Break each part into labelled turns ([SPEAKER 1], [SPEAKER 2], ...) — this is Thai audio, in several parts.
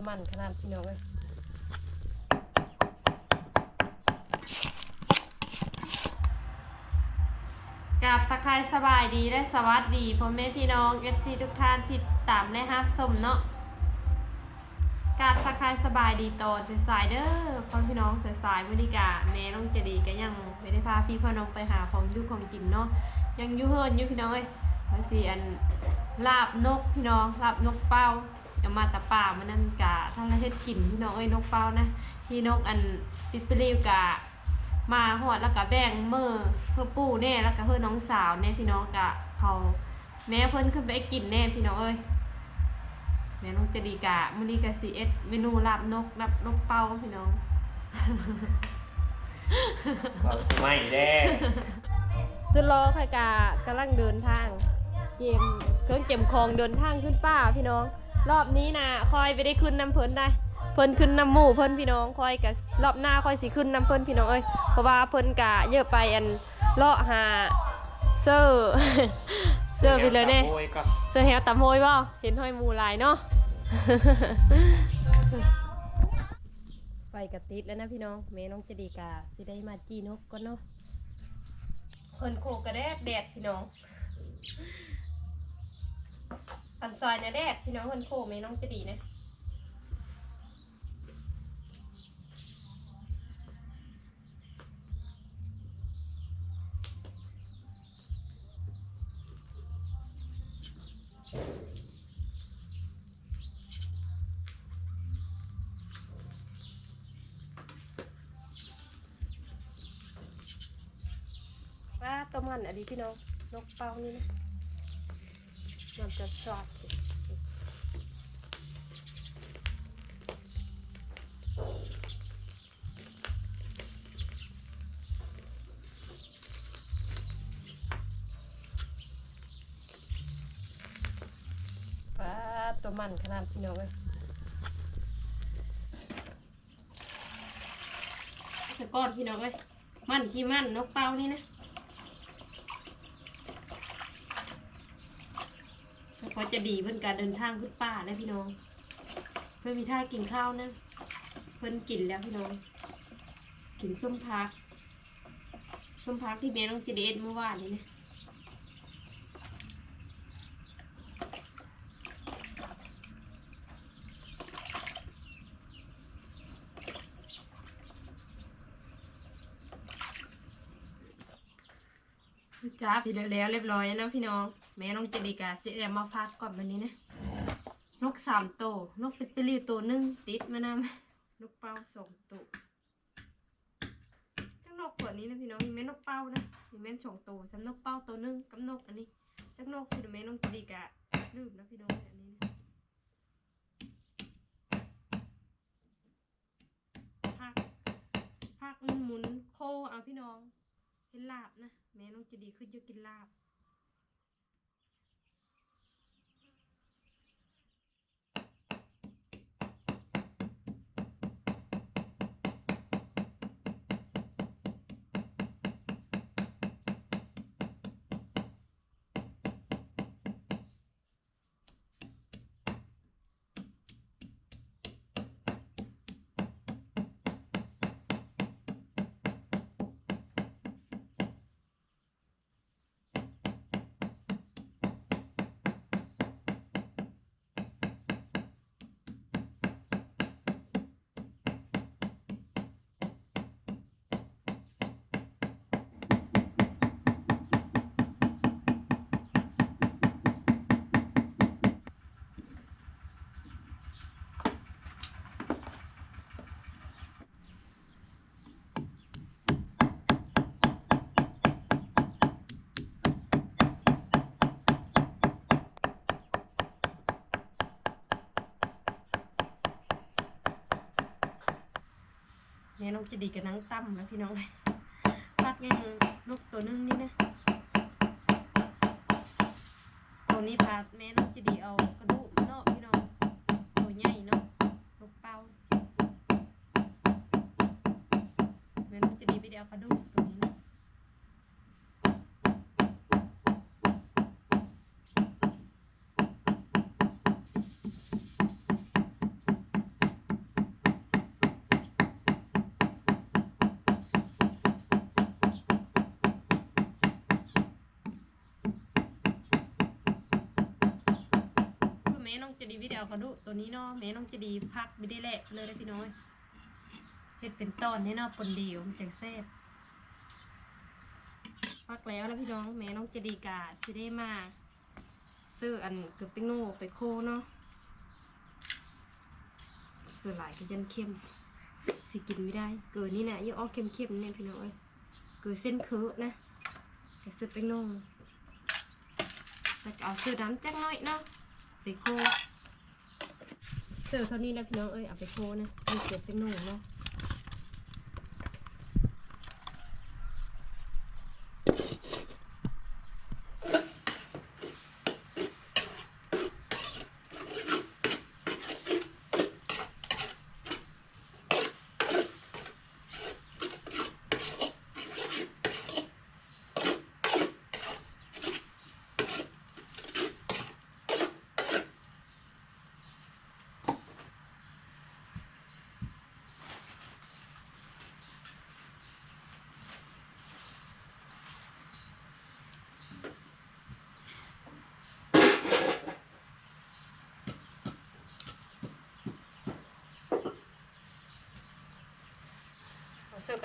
[SPEAKER 1] ตัวมันขนาดพี่น้องเลยกับตะไคร้สบายดีและสวัสดีพ่อแม่พี่น้องเอฟซีทุกท่านที่ตามและฮับสมเนาะกับตะไคร้สบายดีตอนสายเด้อพ่อพี่น้องสายๆวันนี้กะแม่น้องจะดีก็ยังไม่ได้พาพี่พ่อน้องไปหาของยุของกินเนาะยังอยูเฮิรนยู่พี่น้องเอ้ยภาษีอันลาบนกพี่น้องลาบนกเป้า เอามาแตะป่ามันนั่นกะถ้าเราเฮ็ดกินพี่น้องเอ้ยนกเป้านะพี่นกอันปิดเปรี้ยวกะ มาหอดแล้วก็แบ่งมือเพื่อปู่แน่แล้วก็เพื่อน้องสาวแน่พี่น้องกะเขาแม่เพิ่นขึ้นไปกินแน่พี่น้องเอ้ยแม่น้องจะดีกะมื้อนี้กะสิเอ็ดเมนูลาบนกลาบนกเป้าพี่น้อง
[SPEAKER 2] เราสมัยแรก
[SPEAKER 1] สุดรอค่ะกะกำลังเดินทางเกมเครื่องเก็บของเดินทางขึ้นป้าพี่น้อง รอบนี้นะคอยไปได้ขึ้นน้ำเพิ่นได้ เพิ่นขึ้นน้ำหมู่เพิ่นพี่น้องคอยกับรอบหน้าคอยสิขึ้นน้ำเพิ่นพี่น้องเอ้ยเพราะว่าเพิ่นกะเยอะไปอันเลาะหาเซอร์เซอร์ไปเลยเน่
[SPEAKER 2] โอ้ยก็
[SPEAKER 1] เซอร์แฮวตำโฮยบ่เห็นห้อยหมูหลายเนาะไปกระติดแล้วนะพี่น้องแม่น้องจะดีกาสิได้มาจีนกก่อนเนาะเพิ่นโคกระแดดแดดพี่น้อง อันซอยเนี่ยแดดพี่น้องเพิ่นโคแม่น้องจะดีนะว่าตัวมันอันนี้พี่น้องนกเป้านี่นะ มันจะชอบสิว่าตัวมันขนาดพี่น้องเลยสก้อนพี่น้องเลยมันที่มันนกเป้านี่นะ แล้วก็จะดีเพื่อนการเดินทางขึ้นป่าแล้วพี่น้อง เพื่อนมีท่ากินข้าวนะ เพื่อนกินแล้วพี่น้อง กินส้มพัก ส้มพักที่แม่น้องเจีเดเอ็ดเมื่อวานนี้นะจ้าพี่แล้วเรียบร้อยแล้วนะพี่น้อง แม่น้องเจดีกาเสียมาพักก่อนวันนี้นะนกสามโตวนกเป็ดเปรี้ยวตัวหนึ่งติดมานำนกเป้าสองตัวจังนกตัวนี้นะพี่น้องมีแม่นกเป้านะมีแม่นสองตัวสำนกเป้าตัวหนึ่งกับนกอันนี้จังนกคือแม่น้องเจดีกาลืมนะพี่น้องอันนี้นะพักพักหมุนโคเอาพี่น้องกินลาบนะแม่น้องเจดีขึ้นเยอะกินลาบ กจะดีกับนังตั้มนะพี่น้องพัดเองลูกตัวนึงนี่นะ ตัวนี้พาแม่นกจะดีเอากระพี่น้อง ตัวใหญ่เนาะลูกเป้าแม่น้องจะดีไปเดียวกระดูกตัวนี้นะ เอากระดูตัวนี้เนาะแม่น้องจะดีพักไม่ได้แหลกเลยนะพี่น้อยเฮ็ดเป็นตอนให้เนาะปนเดียวมันจังแซ่บพักแล้วแล้วพี่น้องแม่น้องจะดีกาสิได้มาซื้ออันเกือบปิ้งโน่ไปโคเนาะซื้อหลายก็ยันเข้มสิกินไม่ได้ เกินนี่นะยังออกเข้มเนี่ยพี่น้อยเกิดเส้นเคือนะก็ซื้อปิ้งโน่แล้วก็เอาซื้อน้ำจักหน่อยเนาะไปโค เสิร์ฟเท่านี้แล้วพี่น้องเอ้ยเอาไปโชว์นะมีเก็บเป็นหนูเนาะ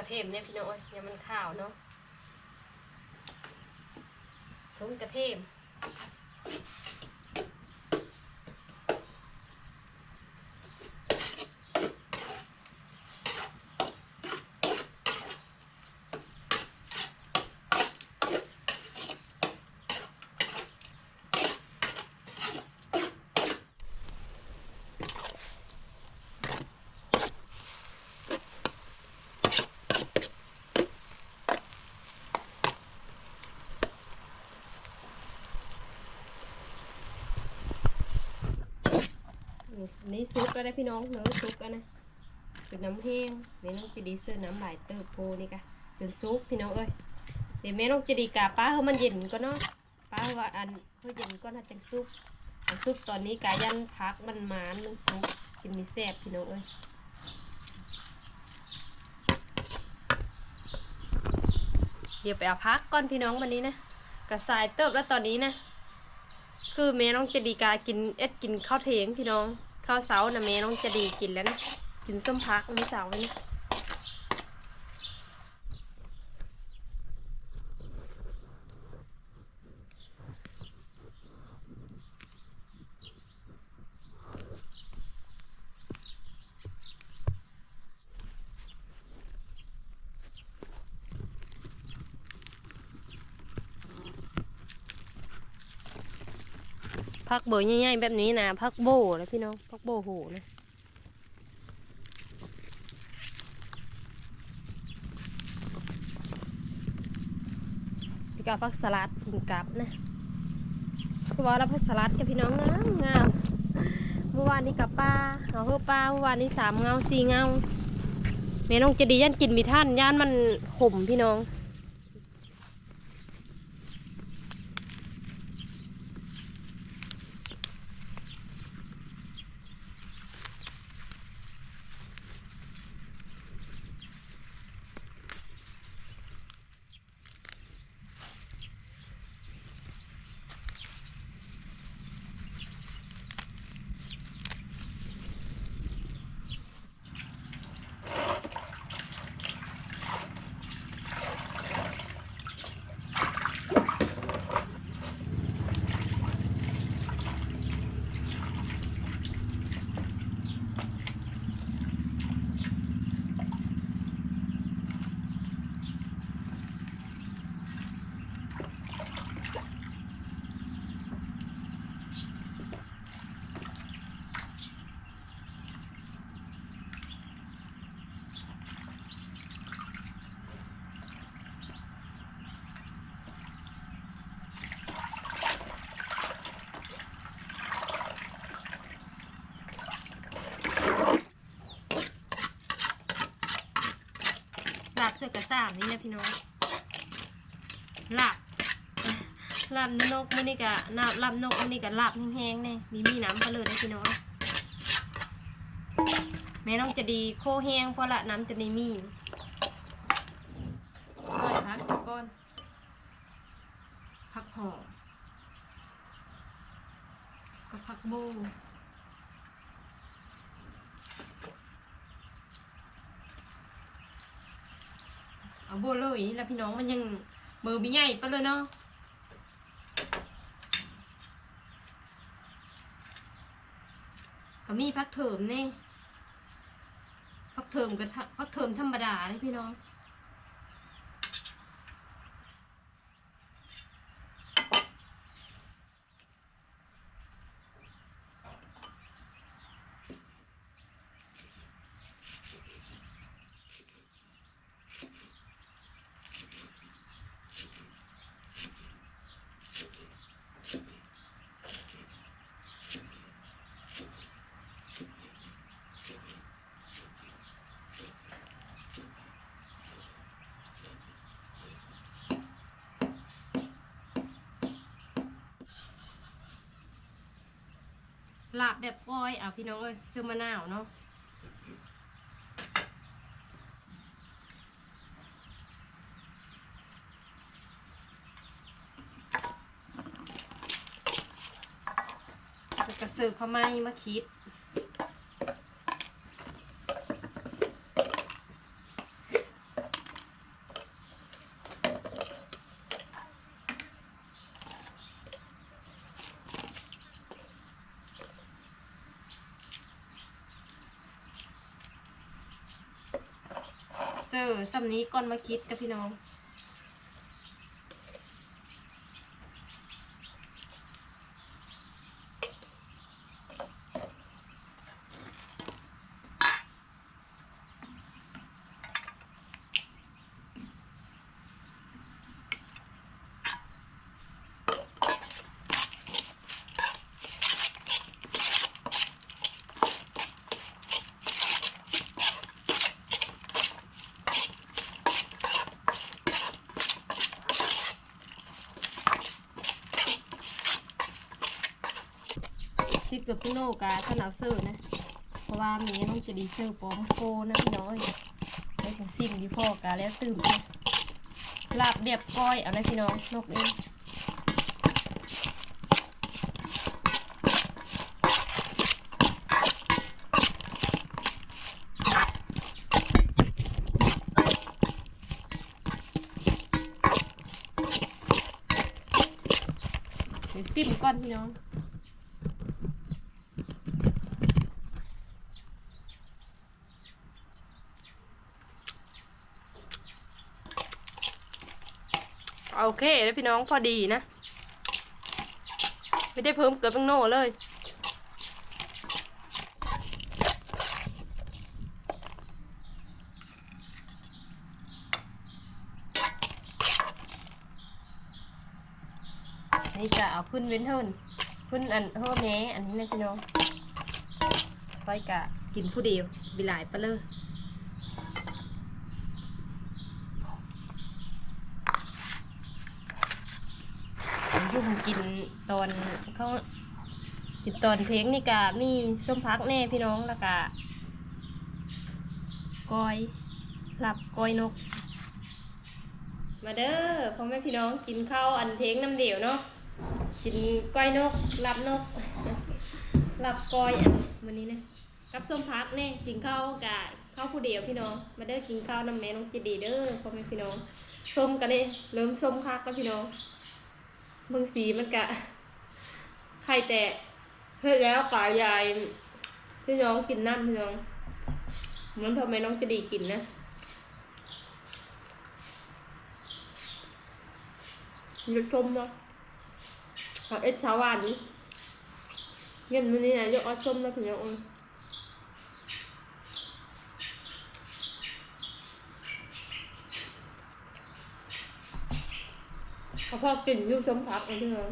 [SPEAKER 1] ร์ฟกระเทียมเนี่ยพี่น้องเอ้ยเนี่ยมันข้าวเนาะทุ่งกระเทียม นี้ซุปก็ได้พี่น้องเนื้อซุปก็นะเป็นน้ำแห้งแม่น้องจะดีเสื้อน้ำลายเติบโพนี่กะจนซุปพี่น้องเอ้ยเดี๋ยวแม่น้องจะดีกาป้าเฮามันเย็นก็เนาะป้าว่าอันเฮาเย็นก็น่าจังซุปซุปตอนนี้กายันพักมันหมานมันซุปกินมีแซ่บพี่น้องเอ้ยเดี๋ยวไปเอาพักก่อนพี่น้องวันนี้นะกระสายเติบแล้วตอนนี้นะ คือแม่น้องจะดีกากินเอ็ดกินข้าวเทงพี่น้อง ข้าวเสานะเม่น้องจะดีกินแล้วนะกินส้มพักม่เสาเลยนะ พักเบอร์ใหญ่ๆแบบนี้นะพักโบนะพี่น้องพักโบโหนะพี่กาพักสลัดกินกับนะคือว่าเราพักสลัดกับพี่น้องงามงามเมื่อวานนี้กับป้าเอาเพื่อป้าเมื่อวานนี้สามเงาสี่เงาแม่น้องจะดีย่านกินมีท่านย่านมันขมพี่น้อง เสือกระสามนี่นะพี่น้องหลับหลับนกมันนี่กะลาบลาบนกมันนี่กะลาบแห้งๆเนี่ยมีมีน้ำก็เลยนะพี่น้องแม่น้องจะดีโคแห้งเพราะละน้ำจะไม่มีใส่พักสักก้อน พักหอมก็พักโบ บัวเลยนี่แหละพี่น้องมันยังมือบีใหญ่ปะเลยเนาะก็มีพักเทิมนี่พักเทิมกับพักเทิมธรรมดาเลยพี่น้อง ลาบแบบก้อยเอาพี่น้องเอ้ยซื้อมะนาวเนาะแล้วก็ซื้อข้าวไม้มาคิดำนี้ก่อนมาคิดกับพี่น้อง คิดกับพี่โน่กาขนาดเซอร์นะ เพราะว่ามีน้องจะดีเซอร์ปอมโคนะพี่น้องไอ้ของซิมดีพ่อกาแล้วตื่นนะลาบเดียบก้อยเอานะพี่น้องนกเองเดี๋ยวซิมก่อนพี่น้อง โอเคแล้วพี่น้องพอดีนะ ไม่ได้เพิ่มเกลือแป้งโน่เลย นี่จะเอาขึ้นเว้นเทินขึ้นอันเฮิร์แหนอันนี้นะพี่น้องไปกะกินผู้เดียวบิลายไปเลย ยุ่ง กินตอนเขากินตอนเทงนี่กะมีส้มพักแน่พี่น้องแล้วกะกอยหลับกอยนก มาเด้อพ่อแม่พี่น้องกินข้าวอันเทงน้ำเดียวเนาะกินก้อยนกหลับนกหลับกอยอันวันนี้นะกับส้มพักแน่กินข้าวกะข้าวผู้เดียวพี่น้อง มาเด้อกินข้าวน้ำแม่น้องเจดีเด้อพ่อแม่พี่น้องส้มกันเลยเริ่มส้มคักแล้วพี่น้อง บางสีมันกะไข่แตกเฮ้ยแล้วกายายพี่น้องกินน้ำพี่น้องมันทำไมน้องจะดีกินนะยกชมเนาะเอาเอ็ดชาวันนี้เย็นวันนี้นะยกเอาชมนะพี่น้องเอ้ยเอา พอกินอยูชมพักเลยพี่น้อ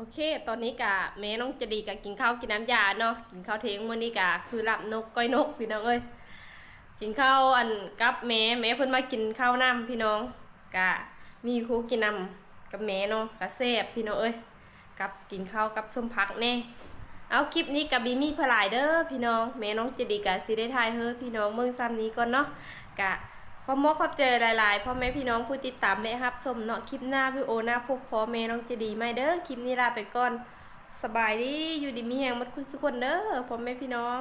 [SPEAKER 1] โอเค ตอนนี้กะแม่น้องเจดีกะกินข้าวกินน้ำยาเนาะ กินข้าวเทงมื้อนี้กะคือลับนกก้อยนกพี่น้องเอ้ย กินข้าวอันกับแม่แม่เพิ่นมากินข้าวน้ำพี่น้องกะมีครูกินน้ำกับแม่เนาะกะแซ่บพี่น้องเอ้ย กับกินข้าวกับส้มผักแน่ เอาคลิปนี้กับบีมี่พลายเด้อพี่น้องแม่น้องเจดีกะสิได้ทายเฮ้อพี่น้องเมืองซ้ำนี้ก่อนเนาะกะ ขอมอขอบเจอหลายๆพ่อแม่พี่น้องผู้ติดตามและรับชมเนาะคลิปหน้าวิโอหน้าพวกพ่อแม่น้องจะดีไหมเด้อคลิปนี้ลาไปก่อนสบายดีอยู่ดีมีแหงมัดคุณสุกคนเด้อพ่อแม่พี่น้อง